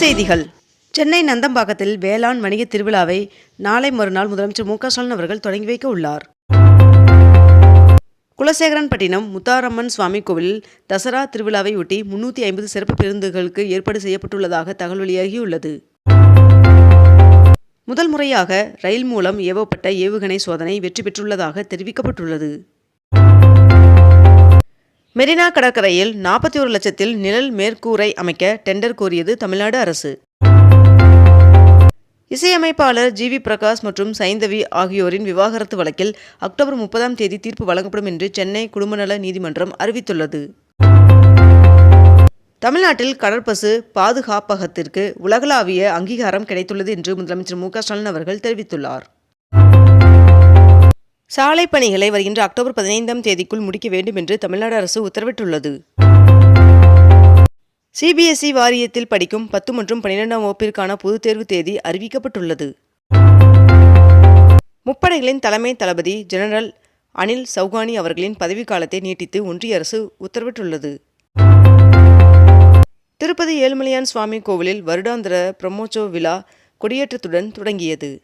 செய்திகள். சென்னை நந்தம்பாக்கத்தில் வேளாண் வணிக திருவிழாவை நாளை மறுநாள் முதலமைச்சர் மு க ஸ்டாலின் அவர்கள் தொடங்கி வைக்க உள்ளார். குலசேகரன்பட்டினம் முத்தாரம்மன் சுவாமி கோவிலில் தசரா திருவிழாவையொட்டி முன்னூற்றி ஐம்பது சிறப்பு பேருந்துகளுக்கு ஏற்பாடு செய்யப்பட்டுள்ளதாக தகவல் வெளியாகியுள்ளது. முதல் முறையாக ரயில் மூலம் ஏவப்பட்ட ஏவுகணை சோதனை வெற்றி பெற்றுள்ளதாக தெரிவிக்கப்பட்டுள்ளது. மெரினா கடற்கரையில் நாற்பத்தி ஒரு லட்சத்தில் நிழல் மேற்கூரை அமைக்க டெண்டர் கோரியது தமிழ்நாடு அரசு. இசையமைப்பாளர் ஜி வி பிரகாஷ் மற்றும் சைந்தவி ஆகியோரின் விவாகரத்து வழக்கில் அக்டோபர் முப்பதாம் தேதி தீர்ப்பு வழங்கப்படும் என்று சென்னை குடும்பநல நீதிமன்றம் அறிவித்துள்ளது. தமிழ்நாட்டில் கடற்பசு பாதுகாப்பகத்திற்கு உலகளாவிய அங்கீகாரம் கிடைத்துள்ளது என்று முதலமைச்சர் மு க ஸ்டாலின் அவர்கள் தெரிவித்துள்ளார். சாலை பணிகளை வருகின்ற அக்டோபர் பதினைந்தாம் தேதிக்குள் முடிக்க வேண்டும் என்று தமிழ்நாடு அரசு உத்தரவிட்டுள்ளது. சிபிஎஸ்இ வாரியத்தில் படிக்கும் பத்து மற்றும் பன்னிரெண்டாம் வகுப்பிற்கான பொதுத் தேர்வு தேதி அறிவிக்கப்பட்டுள்ளது. முப்படைகளின் தலைமை தளபதி ஜெனரல் அனில் சௌகானி அவர்களின் பதவிக்காலத்தை நீட்டித்து ஒன்றிய அரசு உத்தரவிட்டுள்ளது. திருப்பதி ஏழுமலையான் சுவாமி கோவிலில் வருடாந்திர பிரம்மோற்சவ விழா கொடியேற்றத்துடன் தொடங்கியது.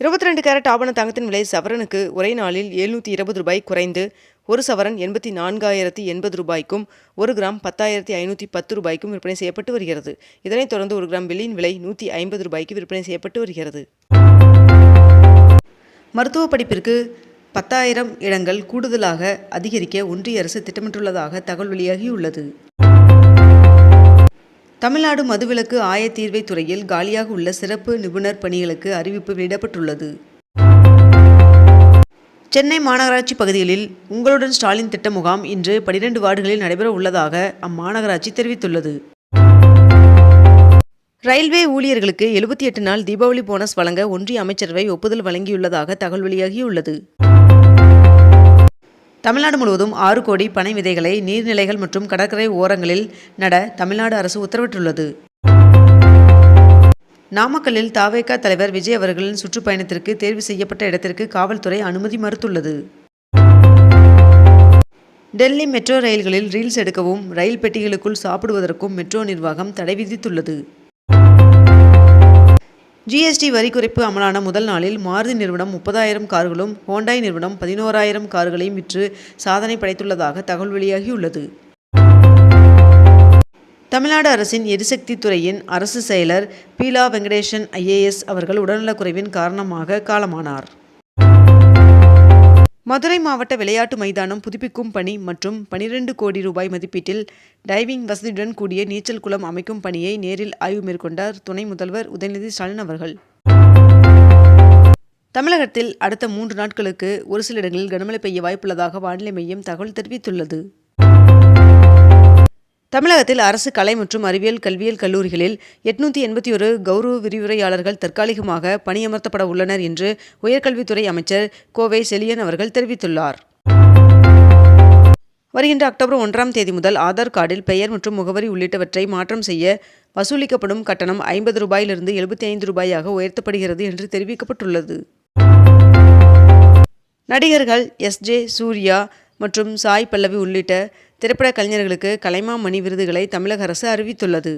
இருபத்தி ரெண்டு கேரட் ஆபண தங்கத்தின் விலை சவரனுக்கு ஒரே நாளில் எழுநூற்றி இருபது ரூபாய் குறைந்து ஒரு சவரன் எண்பத்தி நான்காயிரத்தி எண்பது ரூபாய்க்கும் ஒரு கிராம் பத்தாயிரத்தி ஐநூற்றி பத்து ரூபாய்க்கும் விற்பனை செய்யப்பட்டு வருகிறது. இதனைத் தொடர்ந்து ஒரு கிராம் வெள்ளியின் விலை நூற்றி ஐம்பது ரூபாய்க்கு விற்பனை செய்யப்பட்டு வருகிறது. மருத்துவ படிப்பிற்கு பத்தாயிரம் இடங்கள் கூடுதலாக அதிகரிக்க ஒன்றிய அரசு திட்டமிட்டுள்ளதாக தகவல் வெளியாகியுள்ளது. தமிழ்நாடு மதுவிலக்கு ஆயத்தீர்வை துறையில் காலியாக உள்ள சிறப்பு நிபுணர் பணிகளுக்கு அறிவிப்பு வெளியிடப்பட்டுள்ளது சென்னை மாநகராட்சி பகுதிகளில் உங்களுடன் ஸ்டாலின் திட்ட முகாம் இன்று பனிரெண்டு வார்டுகளில் நடைபெற உள்ளதாக அம்மாநகராட்சி தெரிவித்துள்ளது. ரயில்வே ஊழியர்களுக்கு எழுபத்தி எட்டு நாள் தீபாவளி போனஸ் வழங்க ஒன்றிய அமைச்சரவை ஒப்புதல் வழங்கியுள்ளதாக தகவல் வெளியாகியுள்ளது. தமிழ்நாடு முழுவதும் ஆறு கோடி பனை விதைகளை நீர்நிலைகள் மற்றும் கடற்கரை ஓரங்களில் நட தமிழ்நாடு அரசு உத்தரவிட்டுள்ளது. நாமக்கல்லில் தாவேகா தலைவர் விஜய் அவர்களின் சுற்றுப்பயணத்திற்கு தேர்வு செய்யப்பட்ட இடத்திற்கு காவல்துறை அனுமதி மறுத்துள்ளது. டெல்லி மெட்ரோ ரயில்களில் ரீல்ஸ் எடுக்கவும் ரயில் பெட்டிகளுக்குள் சாப்பிடுவதற்கும் மெட்ரோ நிர்வாகம் தடை விதித்துள்ளது. ஜிஎஸ்டி வரி குறைப்பு அமலான முதல் நாளில் மாருதி நிறுவனம் முப்பதாயிரம் கார்களும் ஹோண்டாய் நிறுவனம் பதினோராயிரம் கார்களையும் விற்று சாதனை படைத்துள்ளதாக தகவல் வெளியாகியுள்ளது. தமிழ்நாடு அரசின் எரிசக்தி துறையின் அரசு செயலர் பீலா வெங்கடேசன் ஐஏஎஸ் அவர்கள் உடல்நலக்குறைவின் காரணமாக காலமானார். மதுரை மாவட்ட விளையாட்டு மைதானம் புதுப்பிக்கும் பணி மற்றும் பனிரெண்டு கோடி ரூபாய் மதிப்பீட்டில் டைவிங் வசதியுடன் கூடிய நீச்சல் குளம் அமைக்கும் பணியை நேரில் ஆய்வு மேற்கொண்டார் துணை முதல்வர் உதயநிதி ஸ்டாலின் அவர்கள். தமிழகத்தில் அடுத்த மூன்று நாட்களுக்கு ஒரு சில இடங்களில் கனமழை பெய்ய வாய்ப்புள்ளதாக வானிலை மையம் தகவல் தெரிவித்துள்ளது. தமிழகத்தில் அரசு கலை மற்றும் அறிவியல் கல்வியியல் கல்லூரிகளில் எட்நூத்தி எண்பத்தி ஒரு கௌரவ விரிவுரையாளர்கள் தற்காலிகமாக பணியமர்த்தப்பட உள்ளனர் என்று உயர்கல்வித்துறை அமைச்சர் கோவை செலியன் அவர்கள் தெரிவித்துள்ளார். வருகின்ற அக்டோபர் ஒன்றாம் தேதி முதல் ஆதார் கார்டில் பெயர் மற்றும் முகவரி உள்ளிட்டவற்றை மாற்றம் செய்ய வசூலிக்கப்படும் கட்டணம் ஐம்பது ரூபாயிலிருந்து எழுபத்தி ஐந்து ரூபாயாக உயர்த்தப்படுகிறது என்று தெரிவிக்கப்பட்டுள்ளது. நடிகர்கள் எஸ் ஜே சூர்யா மற்றும் சாய் பல்லவி உள்ளிட்ட திரைப்பட கலைஞர்களுக்கு கலைமாமணி விருதுகளை தமிழக அரசு அறிவித்துள்ளது.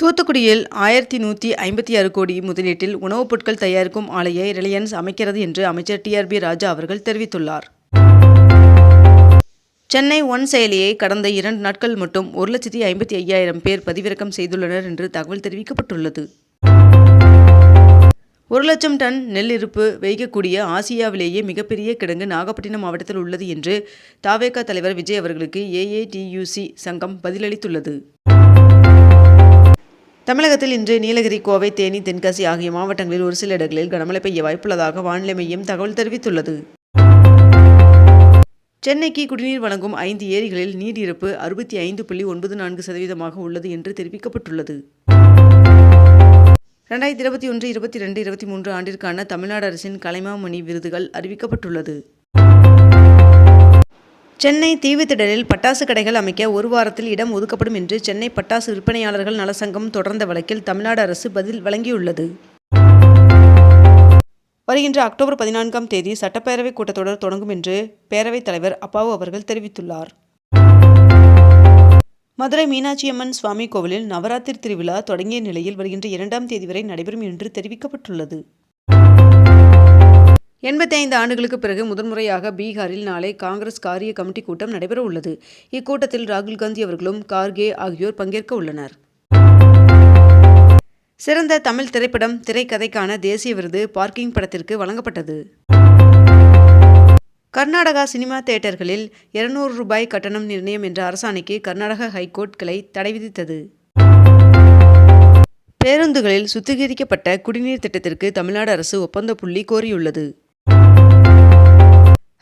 தூத்துக்குடியில் ஆயிரத்தி நூற்றி ஐம்பத்தி ஆறு கோடி முதலீட்டில் உணவுப் பொருட்கள் தயாரிக்கும் ஆலையை ரிலையன்ஸ் அமைக்கிறது என்று அமைச்சர் டிஆர்பி ராஜா அவர்கள் தெரிவித்துள்ளார். சென்னை ஒன் செயலியை கடந்த இரண்டு நாட்கள் மட்டும் ஒரு லட்சத்தி ஐம்பத்தி ஐயாயிரம் பேர் பதிவிறக்கம் செய்துள்ளனர் என்று தகவல் தெரிவிக்கப்பட்டுள்ளது. ஒரு லட்சம் டன் நெல் இருப்பு வைக்கக்கூடிய ஆசியாவிலேயே மிகப்பெரிய கிடங்கு நாகப்பட்டினம் மாவட்டத்தில் உள்ளது என்று தாவேகா தலைவர் விஜய் அவர்களுக்கு ஏஏடியூசி சங்கம் பதிலளித்துள்ளது. தமிழகத்தில் இன்று நீலகிரி கோவை தேனி தென்காசி ஆகிய மாவட்டங்களில் ஒரு சில இடங்களில் கனமழை பெய்ய வாய்ப்புள்ளதாக வானிலை மையம் தகவல் தெரிவித்துள்ளது. சென்னைக்கு குடிநீர் வழங்கும் ஐந்து ஏரிகளில் நீர் இருப்பு அறுபத்தி ஐந்து புள்ளி ஒன்பது நான்கு சதவீதமாக உள்ளது என்று தெரிவிக்கப்பட்டுள்ளது. ரெண்டாயிரத்தி இருபத்தி ஒன்று இருபத்தி ரெண்டு இருபத்தி மூன்று ஆண்டிற்கான தமிழ்நாடு அரசின் கலைமாமணி விருதுகள் அறிவிக்கப்பட்டுள்ளது. சென்னை தீவுத்திடலில் பட்டாசு கடைகள் அமைக்க ஒரு வாரத்தில் இடம் ஒதுக்கப்படும் என்று சென்னை பட்டாசு விற்பனையாளர்கள் நலசங்கம் தொடர்ந்த வழக்கில் தமிழ்நாடு அரசு பதில் வழங்கியுள்ளது. வருகின்ற அக்டோபர் பதினான்காம் தேதி சட்டப்பேரவைக் கூட்டத்தொடர் தொடங்கும் என்று பேரவைத் தலைவர் அப்பாவு அவர்கள் தெரிவித்துள்ளார். மதுரை மீனாட்சியம்மன் சுவாமி கோவிலில் நவராத்திரி திருவிழா தொடங்கிய நிலையில் வருகின்ற இரண்டாம் தேதி வரை நடைபெறும் என்று தெரிவிக்கப்பட்டுள்ளது. எண்பத்தி ஐந்து ஆண்டுகளுக்கு பிறகு முதன்முறையாக பீகாரில் நாளை காங்கிரஸ் காரிய கமிட்டி கூட்டம் நடைபெற உள்ளது. இக்கூட்டத்தில் ராகுல் காந்தி அவர்களும் கார்கே ஆகியோர் பங்கேற்க உள்ளனர். சிறந்த தமிழ் திரைப்படம் திரைக்கதைக்கான தேசிய விருது பார்க்கிங் படத்திற்கு வழங்கப்பட்டது. கர்நாடகா சினிமா தியேட்டர்களில் இருநூறு ரூபாய் கட்டணம் நிர்ணயம் என்ற அரசாணைக்கு கர்நாடக ஹைகோர்ட் கிளை தடை விதித்தது. பேருந்துகளில் சுத்திகரிக்கப்பட்ட குடிநீர் திட்டத்திற்கு தமிழ்நாடு அரசு ஒப்பந்த புள்ளி கோரியுள்ளது.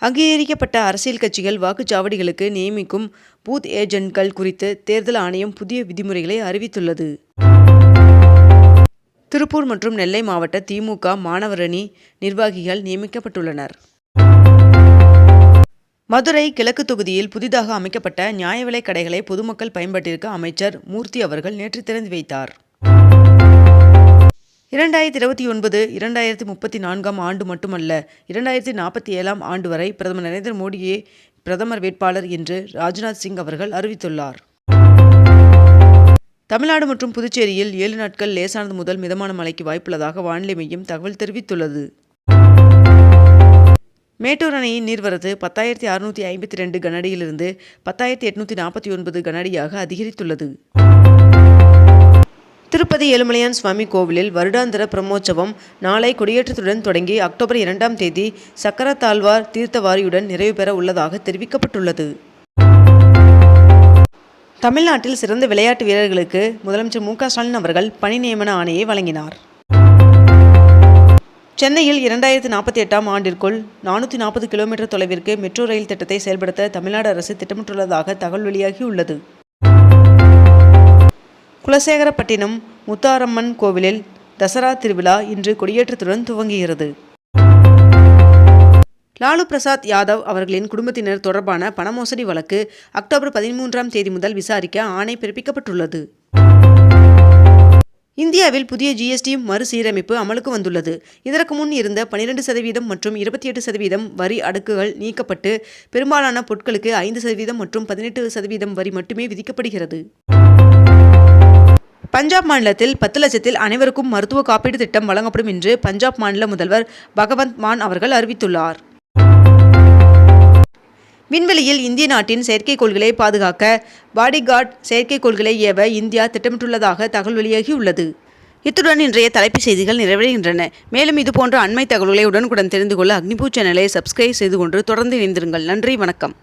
அங்கீகரிக்கப்பட்ட அரசியல் கட்சிகள் வாக்குச்சாவடிகளுக்கு நியமிக்கும் பூத் ஏஜென்ட்கள் குறித்து தேர்தல் ஆணையம் புதிய விதிமுறைகளை அறிவித்துள்ளது. திருப்பூர் மற்றும் நெல்லை மாவட்ட திமுக மாணவரணி நிர்வாகிகள் நியமிக்கப்பட்டுள்ளனர். மதுரை கிழக்கு தொகுதியில் புதிதாக அமைக்கப்பட்ட நியாய விலைக் கடைகளை பொதுமக்கள் பயன்பாட்டிற்கு அமைச்சர் மூர்த்தி அவர்கள் நேற்று திறந்து வைத்தார். இரண்டாயிரத்தி இருபத்தி ஒன்பது இரண்டாயிரத்தி முப்பத்தி நான்காம் ஆண்டு மட்டுமல்ல இரண்டாயிரத்தி நாற்பத்தி ஏழாம் ஆண்டு வரை பிரதமர் நரேந்திர மோடியே பிரதமர் வேட்பாளர் என்று ராஜ்நாத் சிங் அவர்கள் அறிவித்துள்ளார். தமிழ்நாடு மற்றும் புதுச்சேரியில் ஏழு நாட்கள் லேசானது முதல் மிதமான மழைக்கு வாய்ப்புள்ளதாக வானிலை மையம் தகவல் தெரிவித்துள்ளது. மேட்டூர் அணையின் நீர்வரத்து பத்தாயிரத்தி அறுநூற்றி ஐம்பத்தி ரெண்டு கனஅடியிலிருந்து பத்தாயிரத்தி எட்நூற்றி நாற்பத்தி ஒன்பது கனஅடியாக அதிகரித்துள்ளது. திருப்பதி ஏழுமலையான் சுவாமி கோவிலில் வருடாந்திர பிரம்மோற்சவம் நாளை கொடியேற்றத்துடன் தொடங்கி அக்டோபர் இரண்டாம் தேதி சக்கரத்தாழ்வார் தீர்த்தவாரியுடன் நிறைவு பெற உள்ளதாக தெரிவிக்கப்பட்டுள்ளது. தமிழ்நாட்டில் சிறந்த விளையாட்டு வீரர்களுக்கு முதலமைச்சர் மு க ஸ்டாலின் அவர்கள் பணி நியமன ஆணையை வழங்கினார். சென்னையில் இரண்டாயிரத்தி நாற்பத்தி எட்டாம் ஆண்டிற்குள் நானூற்றி நாற்பது கிலோமீட்டர் தொலைவிற்கு மெட்ரோ ரயில் திட்டத்தை செயல்படுத்த தமிழ்நாடு அரசு திட்டமிட்டுள்ளதாக தகவல் வெளியாகியுள்ளது குலசேகரப்பட்டினம் முத்தாரம்மன் கோவிலில் தசரா திருவிழா இன்று கொடியேற்றத்துடன் துவங்குகிறது. லாலு பிரசாத் யாதவ் அவர்களின் குடும்பத்தினர் தொடர்பான பணமோசடி வழக்கு அக்டோபர் பதிமூன்றாம் தேதி முதல் விசாரிக்க ஆணை பிறப்பிக்கப்பட்டுள்ளது. இந்தியாவில் புதிய ஜிஎஸ்டி மறுசீரமைப்பு அமலுக்கு வந்துள்ளது. இதற்கு முன் இருந்த பனிரெண்டு சதவீதம் மற்றும் இருபத்தி எட்டு சதவீதம் வரி அடுக்குகள் நீக்கப்பட்டு பெரும்பாலான பொருட்களுக்கு ஐந்து சதவீதம் மற்றும் பதினெட்டு சதவீதம் வரி மட்டுமே விதிக்கப்படுகிறது. பஞ்சாப் மாநிலத்தில் பத்து லட்சத்தில் அனைவருக்கும் மருத்துவ காப்பீடு திட்டம் வழங்கப்படும் என்று பஞ்சாப் மாநில முதல்வர் பகவந்த் மான் அவர்கள் அறிவித்துள்ளார். விண்வெளியில் இந்திய நாட்டின் செயற்கைக்கோள்களை பாதுகாக்க பாடிகார்ட் செயற்கைக்கோள்களை ஏவ இந்தியா திட்டமிட்டுள்ளதாக தகவல் வெளியாகியுள்ளது. இத்துடன் இன்றைய தலைப்புச் செய்திகள் நிறைவடைகின்றன. மேலும் இதுபோன்ற அண்மை தகவல்களை உடனுக்குடன் தெரிந்து கொள்ள அக்னிபூ சேனலை சப்ஸ்கிரைப் செய்து கொண்டு தொடர்ந்து இணைந்திருங்கள். நன்றி வணக்கம்.